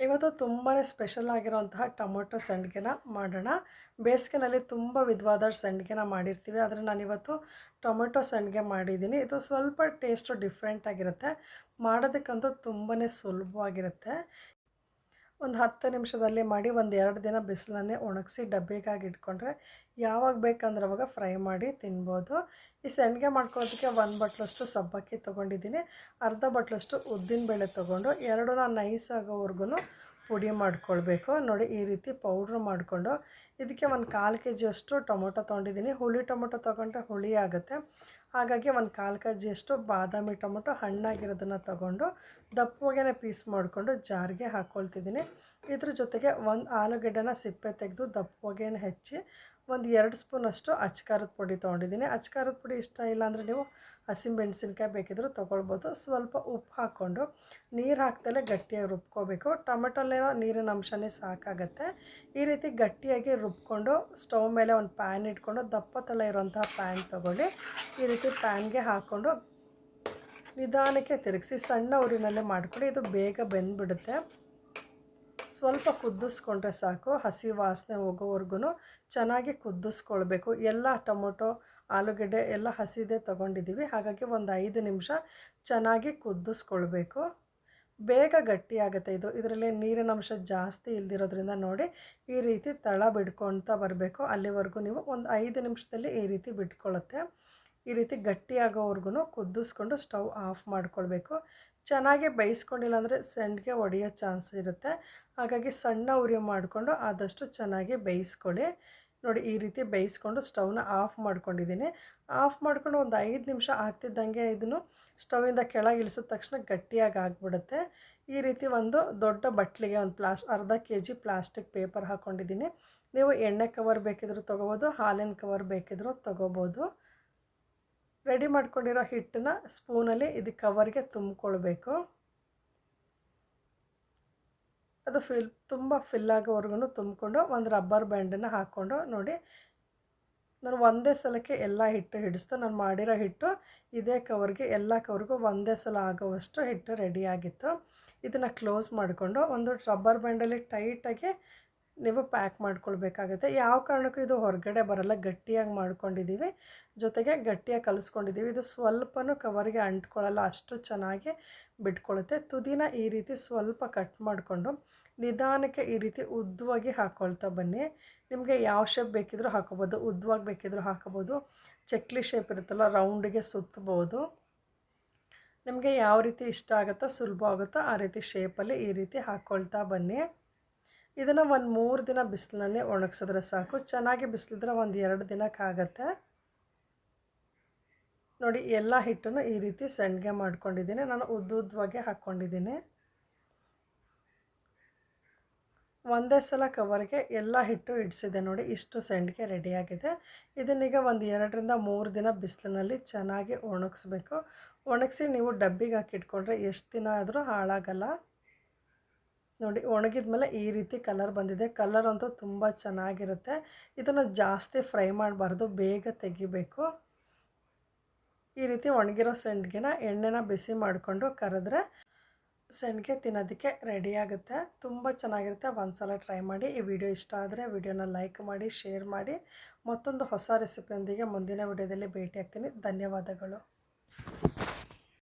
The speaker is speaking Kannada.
ಇವತ್ತು ತುಂಬಾ ಸ್ಪೆಷಲ್ ಆಗಿರೋಂತಹ ಟೊಮೊಟೊ ಸಂಡಿಗೆನ ಮಾಡೋಣ. ಬೇಸಿಗೆನಲ್ಲಿ ತುಂಬ ವಿಧವಾದ ಸಂಡಿಗೆನ ಮಾಡಿರ್ತೀವಿ, ಆದರೆ ನಾನಿವತ್ತು ಟೊಮೊಟೊ ಸಂಡಿಗೆ ಮಾಡಿದ್ದೀನಿ. ಇದು ಸ್ವಲ್ಪ ಟೇಸ್ಟು ಡಿಫ್ರೆಂಟಾಗಿರುತ್ತೆ ಮಾಡೋದಕ್ಕಂತೂ ತುಂಬಾ ಸುಲಭವಾಗಿರುತ್ತೆ. ಒಂದು ಹತ್ತು ನಿಮಿಷದಲ್ಲಿ ಮಾಡಿ ಒಂದು ಎರಡು ದಿನ ಬಿಸಿಲನ್ನೇ ಒಣಗಿಸಿ ಡಬ್ಬಿಗಾಗಿ ಇಟ್ಕೊಂಡ್ರೆ ಯಾವಾಗ ಬೇಕಂದ್ರೆ ಅವಾಗ ಫ್ರೈ ಮಾಡಿ ತಿನ್ಬೋದು. ಈ ಸಂಡಿಗೆ ಮಾಡ್ಕೊಳೋದಕ್ಕೆ ಒಂದು ಬಟ್ಲಷ್ಟು ಸಬ್ಬಕ್ಕಿ ತೊಗೊಂಡಿದ್ದೀನಿ. ಅರ್ಧ ಬಟ್ಲಷ್ಟು ಉದ್ದಿನಬೇಳೆ ತೊಗೊಂಡು ಎರಡನ್ನ ನೈಸ್ ಆಗೋವರೆಗೂ ಪುಡಿ ಮಾಡ್ಕೊಳ್ಬೇಕು. ನೋಡಿ, ಈ ರೀತಿ ಪೌಡ್ರ್ ಮಾಡಿಕೊಂಡು ಇದಕ್ಕೆ ಒಂದು ಕಾಲು ಕೆ ಜಿಯಷ್ಟು ಟೊಮೊಟೊ ತೊಗೊಂಡಿದ್ದೀನಿ. ಹುಳಿ ಟೊಮೊಟೊ ತೊಗೊಂಡ್ರೆ ಹುಳಿ ಆಗುತ್ತೆ. ಹಾಗಾಗಿ ಒಂದು ಕಾಲು ಕೆ ಜಿಯಷ್ಟು ಬಾದಾಮಿ ಟೊಮೊಟೊ ಹಣ್ಣಾಗಿರೋದನ್ನು ತೊಗೊಂಡು ದಪ್ಪವಾಗೇ ಪೀಸ್ ಮಾಡಿಕೊಂಡು ಜಾರಿಗೆ ಹಾಕ್ಕೊಳ್ತಿದ್ದೀನಿ ಇದ್ರ ಜೊತೆಗೆ ಒಂದು ಆಲೂಗಡ್ಡೆನ ಸಿಪ್ಪೆ ತೆಗೆದು ದಪ್ಪವಾಗೇನೆ ಹೆಚ್ಚಿ ಒಂದು ಎರಡು ಸ್ಪೂನಷ್ಟು ಅಚ್ಕಾರದ ಪುಡಿ ತೊಗೊಂಡಿದ್ದೀನಿ. ಅಚ್ಕಾರದ ಪುಡಿ ಇಷ್ಟ ಇಲ್ಲ ಅಂದರೆ ನೀವು ಹಸಿಮೆಣಸಿನ್ಕಾಯಿ ಬೇಕಿದ್ರೂ ತೊಗೊಳ್ಬೋದು. ಸ್ವಲ್ಪ ಉಪ್ಪು ಹಾಕ್ಕೊಂಡು ನೀರು ಹಾಕ್ದಲೇ ಗಟ್ಟಿಯಾಗಿ ರುಬ್ಕೋಬೇಕು. ಟೊಮೆಟೊಲ್ಲೇನೋ ನೀರಿನ ಅಂಶನೇ ಸಾಕಾಗತ್ತೆ. ಈ ರೀತಿ ಗಟ್ಟಿಯಾಗಿ ರುಬ್ಕೊಂಡು ಸ್ಟವ್ ಮೇಲೆ ಒಂದು ಪ್ಯಾನ್ ಇಟ್ಕೊಂಡು ದಪ್ಪ ತಲೆ ಇರೋಂತಹ ಪ್ಯಾನ್ ತೊಗೊಳ್ಳಿ. ಈ ರೀತಿ ಪ್ಯಾನ್ಗೆ ಹಾಕ್ಕೊಂಡು ನಿಧಾನಕ್ಕೆ ತಿರುಗಿಸಿ ಸಣ್ಣ ಊರಿನಲ್ಲೇ ಮಾಡಿಕೊಡಿ ಇದು ಬೇಗ ಬೆಂದ್ಬಿಡುತ್ತೆ. ಸ್ವಲ್ಪ ಕುದಿಸ್ಕೊಂಡ್ರೆ ಸಾಕು, ಹಸಿ ವಾಸನೆ ಹೋಗೋವರೆಗೂ ಚೆನ್ನಾಗಿ ಕುದಿಸ್ಕೊಳ್ಬೇಕು ಎಲ್ಲ ಟೊಮೊಟೊ, ಆಲೂಗಡ್ಡೆ ಎಲ್ಲ ಹಸಿದೆ ತೊಗೊಂಡಿದ್ದೀವಿ. ಹಾಗಾಗಿ ಒಂದು ಐದು ನಿಮಿಷ ಚೆನ್ನಾಗಿ ಕುದಿಸ್ಕೊಳ್ಬೇಕು ಬೇಗ ಗಟ್ಟಿಯಾಗುತ್ತೆ ಇದು. ಇದರಲ್ಲಿ ನೀರಿನ ಅಂಶ ಜಾಸ್ತಿ ಇಲ್ದಿರೋದ್ರಿಂದ ನೋಡಿ ಈ ರೀತಿ ತಳ ಬಿಡ್ಕೊಳ್ತಾ ಬರಬೇಕು. ಅಲ್ಲಿವರೆಗೂ ನೀವು ಒಂದು ಐದು ನಿಮಿಷದಲ್ಲಿ ಈ ರೀತಿ ಬಿಟ್ಕೊಳ್ಳುತ್ತೆ ಈ ರೀತಿ ಗಟ್ಟಿಯಾಗೋವರೆಗೂ ಕುದಿಸ್ಕೊಂಡು ಸ್ಟವ್ ಆಫ್ ಮಾಡ್ಕೊಳ್ಬೇಕು. ಚೆನ್ನಾಗಿ ಬೇಯಿಸ್ಕೊಂಡಿಲ್ಲ ಅಂದರೆ ಸೆಂಡ್ಗೆ ಒಡೆಯೋ ಚಾನ್ಸ್ ಇರುತ್ತೆ. ಹಾಗಾಗಿ ಸಣ್ಣ ಉರಿ ಮಾಡಿಕೊಂಡು ಆದಷ್ಟು ಚೆನ್ನಾಗಿ ಬೇಯಿಸ್ಕೊಳ್ಳಿ. ನೋಡಿ, ಈ ರೀತಿ ಬೇಯಿಸ್ಕೊಂಡು ಸ್ಟವ್ನ ಆಫ್ ಮಾಡ್ಕೊಂಡಿದ್ದೀನಿ. ಆಫ್ ಮಾಡಿಕೊಂಡು ಒಂದು ಐದು ನಿಮಿಷ ಆಗ್ತಿದ್ದಂಗೆ ಇದನ್ನು ಸ್ಟವಿಂದ ಕೆಳಗೆ ಇಳಿಸಿದ ತಕ್ಷಣ ಗಟ್ಟಿಯಾಗಿ ಆಗಿಬಿಡುತ್ತೆ. ಈ ರೀತಿ ಒಂದು ದೊಡ್ಡ ಬಟ್ಲಿಗೆ ಒಂದು ಪ್ಲಾಸ್, ಅರ್ಧ ಕೆ ಜಿ ಪ್ಲಾಸ್ಟಿಕ್ ಪೇಪರ್ ಹಾಕ್ಕೊಂಡಿದ್ದೀನಿ ನೀವು ಎಣ್ಣೆ ಕವರ್ ಬೇಕಿದ್ರೂ ತೊಗೋಬೋದು, ಹಾಲಿನ ಕವರ್ ಬೇಕಿದ್ರೂ ತೊಗೋಬೋದು. ರೆಡಿ ಮಾಡ್ಕೊಂಡಿರೋ ಹಿಟ್ಟನ್ನ ಸ್ಪೂನಲ್ಲಿ ಇದು ಕವರ್ಗೆ ತುಂಬಿಕೊಳ್ಬೇಕು. ಅದು ಫಿಲ್, ತುಂಬ ಫಿಲ್ ಆಗೋವರೆಗೂ ತುಂಬಿಕೊಂಡು ಒಂದು ರಬ್ಬರ್ ಬ್ಯಾಂಡನ್ನು ಹಾಕ್ಕೊಂಡು ನೋಡಿ. ನಾನು ಒಂದೇ ಸಲಕ್ಕೆ ಎಲ್ಲ ಹಿಟ್ಟು ಹಿಡಿಸ್ತು ನಾನು ಮಾಡಿರೋ ಹಿಟ್ಟು ಇದೇ ಕವರ್ಗೆ, ಎಲ್ಲ ಕವರ್ಗೂ ಒಂದೇ ಸಲ ಆಗೋವಷ್ಟು ಹಿಟ್ಟು ರೆಡಿಯಾಗಿತ್ತು ಇದನ್ನು ಕ್ಲೋಸ್ ಮಾಡಿಕೊಂಡು ಒಂದು ರಬ್ಬರ್ ಬ್ಯಾಂಡಲ್ಲಿ ಟೈಟಾಗಿ ನೀವು ಪ್ಯಾಕ್ ಮಾಡ್ಕೊಳ್ಬೇಕಾಗುತ್ತೆ. ಯಾವ ಕಾರಣಕ್ಕೂ ಇದು ಹೊರಗಡೆ ಬರಲ್ಲ. ಗಟ್ಟಿಯಾಗಿ ಮಾಡ್ಕೊಂಡಿದ್ದೀವಿ ಜೊತೆಗೆ ಗಟ್ಟಿಯಾಗಿ ಕಲಿಸ್ಕೊಂಡಿದ್ದೀವಿ ಇದು ಸ್ವಲ್ಪನೂ ಕವರ್ಗೆ ಅಂಟ್ಕೊಳ್ಳಲ್ಲ ಅಷ್ಟು ಚೆನ್ನಾಗಿ ಬಿಟ್ಕೊಳ್ಳುತ್ತೆ ತುದಿನ ಈ ರೀತಿ ಸ್ವಲ್ಪ ಕಟ್ ಮಾಡಿಕೊಂಡು ನಿಧಾನಕ್ಕೆ ಈ ರೀತಿ ಉದ್ದವಾಗಿ ಹಾಕ್ಕೊಳ್ತಾ ಬನ್ನಿ. ನಿಮಗೆ ಯಾವ ಶೇಪ್ ಬೇಕಿದ್ರೂ ಹಾಕೋಬೋದು. ಉದ್ದವಾಗಿ ಬೇಕಿದ್ರೂ ಹಾಕೋಬೋದು. ಚಕ್ಲಿ ಶೇಪ್ ಇರುತ್ತಲ್ಲ ರೌಂಡಿಗೆ ಸುತ್ತಬೋದು ನಿಮಗೆ ಯಾವ ರೀತಿ ಇಷ್ಟ ಆಗುತ್ತೋ, ಸುಲಭ ಆಗುತ್ತೋ ಆ ರೀತಿ ಶೇಪಲ್ಲಿ ಈ ರೀತಿ ಹಾಕ್ಕೊಳ್ತಾ ಬನ್ನಿ. ಇದನ್ನು ಒಂದು ಮೂರು ದಿನ ಬಿಸಿಲಿನಲ್ಲಿ ಒಣಗಿಸಿದ್ರೆ ಸಾಕು. ಚೆನ್ನಾಗಿ ಬಿಸಿಲಿದ್ರೆ ಒಂದು ಎರಡು ದಿನಕ್ಕಾಗತ್ತೆ ನೋಡಿ, ಎಲ್ಲ ಹಿಟ್ಟನ್ನು ಈ ರೀತಿ ಸಂಡಿಗೆ ಮಾಡ್ಕೊಂಡಿದ್ದೀನಿ. ನಾನು ಉದ್ದುದ್ದವಾಗಿ ಹಾಕ್ಕೊಂಡಿದ್ದೀನಿ ಒಂದೇ ಸಲ ಕವರ್ಗೆ ಎಲ್ಲ ಹಿಟ್ಟು ಇಡಿಸಿದೆ ನೋಡಿ, ಇಷ್ಟು ಸಂಡಿಗೆ ರೆಡಿಯಾಗಿದೆ ಇದನ್ನೀಗ ಒಂದು ಎರಡರಿಂದ ಮೂರು ದಿನ ಬಿಸಿಲಿನಲ್ಲಿ ಚೆನ್ನಾಗಿ ಒಣಗಿಸ್ಬೇಕು. ಒಣಗಿಸಿ ನೀವು ಡಬ್ಬಿಗೆ ಹಾಕಿಟ್ಕೊಂಡ್ರೆ ಎಷ್ಟು ದಿನ ಆದರೂ ಹಾಳಾಗಲ್ಲ. ನೋಡಿ ಒಣಗಿದ ಮೇಲೆ ಈ ರೀತಿ ಕಲರ್ ಬಂದಿದೆ. ಕಲರ್ ಅಂತೂ ತುಂಬ ಚೆನ್ನಾಗಿರುತ್ತೆ. ಇದನ್ನು ಜಾಸ್ತಿ ಫ್ರೈ ಮಾಡಬಾರ್ದು, ಬೇಗ ತೆಗಿಬೇಕು. ಈ ರೀತಿ ಒಣಗಿರೋ ಸಂಡಿಗೆನ ಎಣ್ಣೆನ ಬಿಸಿ ಮಾಡಿಕೊಂಡು ಕರೆದ್ರೆ ಸಂಡಿಗೆ ತಿನ್ನೋದಕ್ಕೆ ರೆಡಿ ಆಗುತ್ತೆ. ತುಂಬ ಚೆನ್ನಾಗಿರುತ್ತೆ. ಒಂದ್ಸಲ ಟ್ರೈ ಮಾಡಿ. ಈ ವಿಡಿಯೋ ಇಷ್ಟ ಆದರೆ ವಿಡಿಯೋನ ಲೈಕ್ ಮಾಡಿ, ಶೇರ್ ಮಾಡಿ. ಮತ್ತೊಂದು ಹೊಸ ರೆಸಿಪಿಯೊಂದಿಗೆ ಮುಂದಿನ ವಿಡಿಯೋದಲ್ಲಿ ಭೇಟಿ ಆಗ್ತೀನಿ ಧನ್ಯವಾದಗಳು.